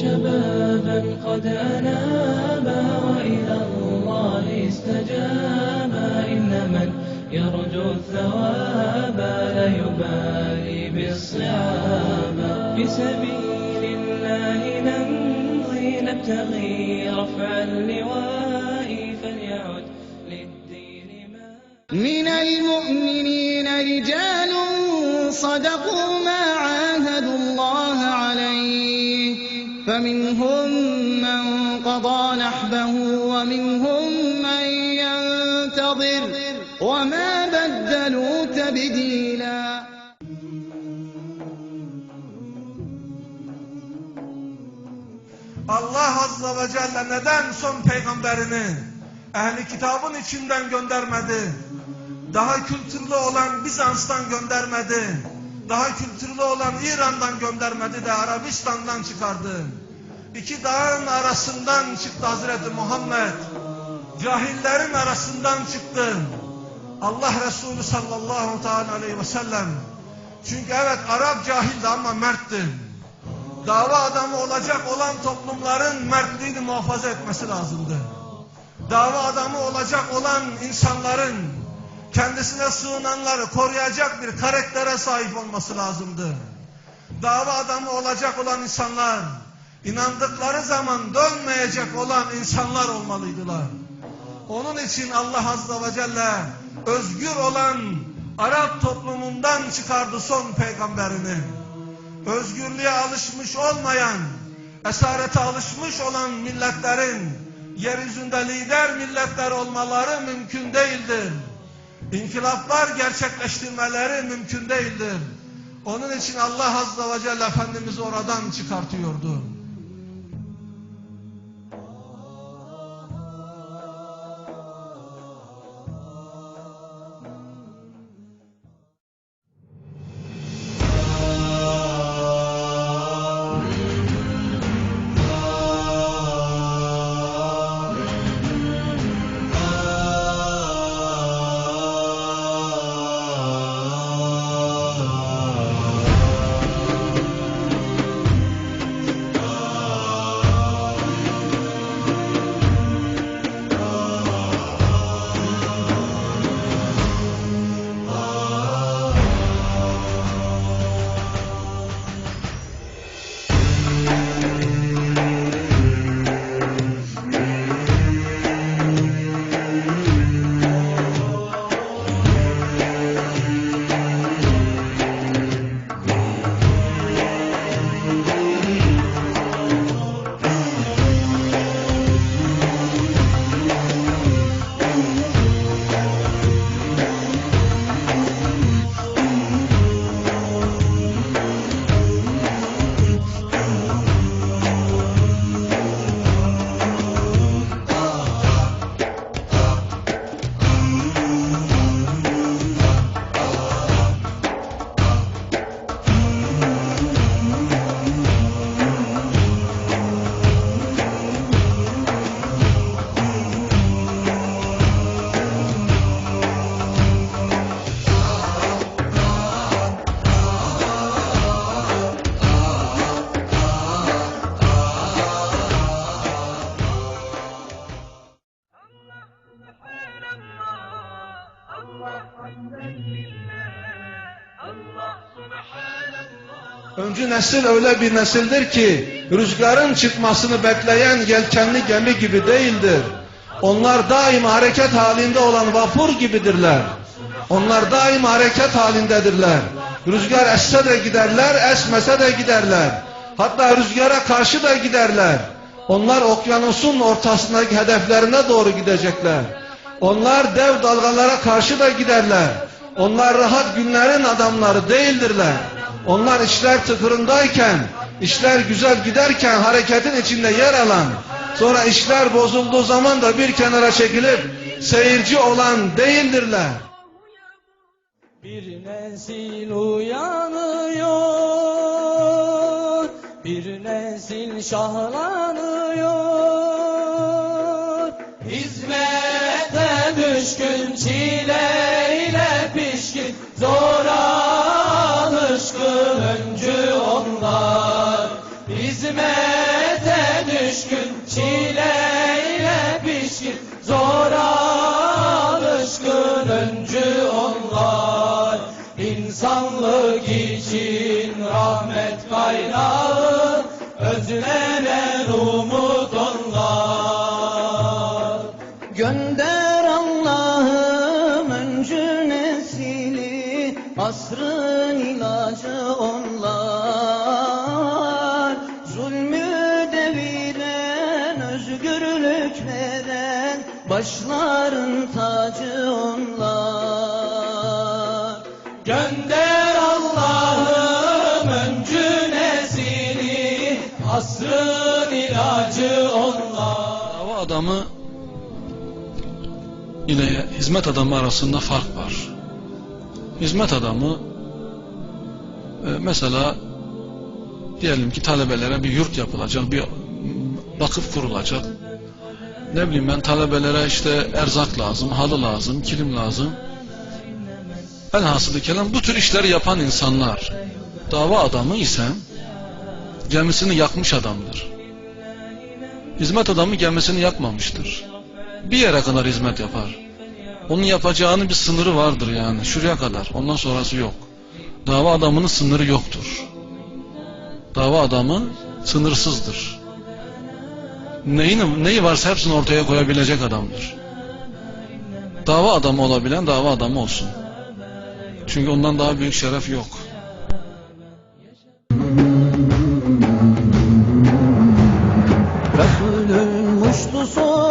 شبابا قد أنابا وإلى الله استجابا إن من يرجو الثواب لا يبالي بالصعاب. في سبيل الله نمضي نبتغي رفع اللواء فليعد للدين ما من المؤمنين رجال صدقوا ما ومنهم من ينتظر وما بدلوا تبديلا Allah Azze ve Celle neden son peygamberini ehli kitabın içinden göndermedi? Daha kültürlü olan Bizans'tan göndermedi. Daha kültürlü olan İran'dan göndermedi de Arabistan'dan çıkardı. İki dağın arasından çıktı Hazreti Muhammed. Cahillerin arasından çıktı. Allah Resulü sallallahu teala aleyhi ve sellem. Çünkü evet Arap cahildi ama mertti dava adamı olacak olan toplumların mertliğini muhafaza etmesi lazımdı. Dava adamı olacak olan insanların kendisine sığınanları koruyacak bir karaktere sahip olması lazımdı. Dava adamı olacak olan insanlar inandıkları zaman dönmeyecek olan insanlar olmalıydılar. Onun için Allah Azze ve Celle özgür olan Arap toplumundan çıkardı son peygamberini özgürlüğe alışmış olmayan, esarete alışmış olan milletlerin yeryüzünde lider milletler olmaları mümkün değildir. İnkılaplar gerçekleştirmeleri mümkün değildir. Onun için Allah Azze ve Celle Efendimiz'i oradan çıkartıyordu. Öncü nesil öyle bir nesildir ki rüzgarın çıkmasını bekleyen yelkenli gemi gibi değildir. Onlar daima hareket halinde olan vapur gibidirler. Onlar daima hareket halindedirler. Rüzgar esse de giderler, esmese de giderler. Hatta rüzgara karşı da giderler. Onlar okyanusun ortasındaki hedeflerine doğru gidecekler. Onlar dev dalgalara karşı da giderler. Onlar rahat günlerin adamları değildirler. Onlar işler tıkırındayken, işler güzel giderken hareketin içinde yer alan, sonra işler bozulduğu zaman da bir kenara çekilip seyirci olan değildirler. Bir nesil uyanıyor, bir nesil şahlanıyor. Hizmete düşkün çileyle hizmete düşkün Çileyle pişkin Zora alışkın öncü onlar. İnsanlık için rahmet kaynağı Özlenen umut onlar. Gönder Allah'ım öncü nesili Asrın ilacı onlar Başların tacı onlar Gönder Allah'ım öncü nesili Asrın ilacı onlar Dava adamı ile hizmet adamı arasında fark var. Hizmet adamı e, mesela diyelim ki talebelere bir yurt yapılacak, bir vakıf kurulacak. Ne bileyim ben talebelere işte erzak lazım, halı lazım, kilim lazım. Elhasılı kelam bu tür işleri yapan insanlar. Dava adamı ise gemisini yakmış adamdır. Hizmet adamı gemisini yakmamıştır. Bir yere kadar hizmet yapar. Onun yapacağının bir sınırı vardır yani. Şuraya kadar. Ondan sonrası yok. Dava adamının sınırı yoktur. Dava adamı sınırsızdır. Neyini, neyi varsa hepsini ortaya koyabilecek adamdır. Dava adamı olabilen dava adamı olsun. Çünkü ondan daha büyük şeref yok. Resulün muştusu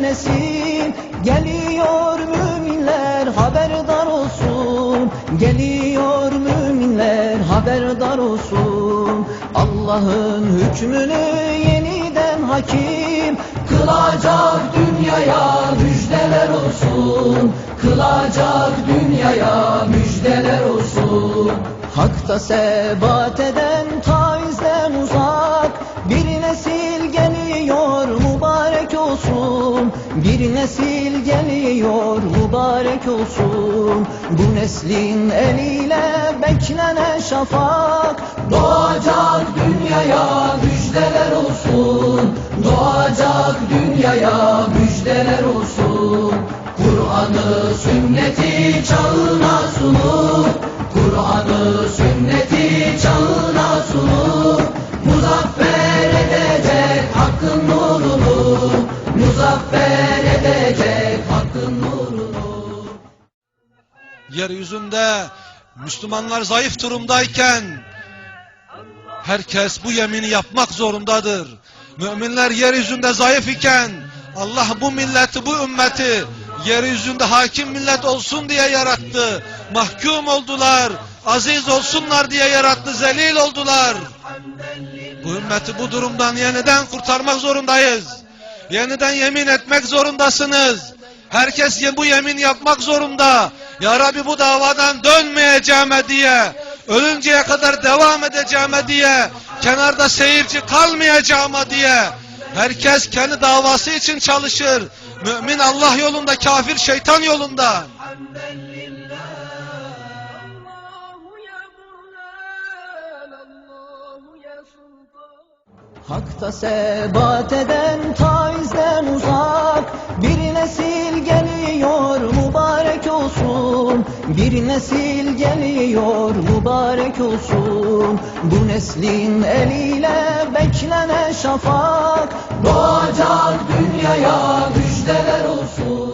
nesil Geliyor müminler haberdar olsun Geliyor müminler haberdar olsun Allah'ın hükmünü yeniden hakim. Kılacak dünyaya müjdeler olsun. Kılacak dünyaya müjdeler olsun. Hakta sebat eden taizden uzak. Bir nesil geliyor mübarek olsun. Bir nesil geliyor mübarek olsun. Bu neslin eliyle beklenen şafak. Doğacak dünyaya müjdeler olsun. Doğacak dünyaya müjdeler olsun. Kur'an'ı sünneti çağına sunup Kur'an'ı sünneti çağına Yeryüzünde Müslümanlar zayıf durumdayken herkes bu yemini yapmak zorundadır. Müminler yeryüzünde zayıf iken Allah bu milleti, bu ümmeti yeryüzünde hakim millet olsun diye yarattı. Mahkum oldular, aziz olsunlar diye yarattı, zelil oldular. Bu ümmeti bu durumdan yeniden kurtarmak zorundayız. Yeniden yemin etmek zorundasınız. Herkes bu yemin yapmak zorunda. Ya Rabbi bu davadan dönmeyeceğime diye, ölünceye kadar devam edeceğime diye, kenarda seyirci kalmayacağıma diye. Herkes kendi davası için çalışır. Mümin Allah yolunda, kafir şeytan yolunda. Hakta sebat eden taizden uzak Bir nesil geliyor mübarek olsun. Bu neslin eliyle beklenen şafak. Doğacak dünyaya müjdeler olsun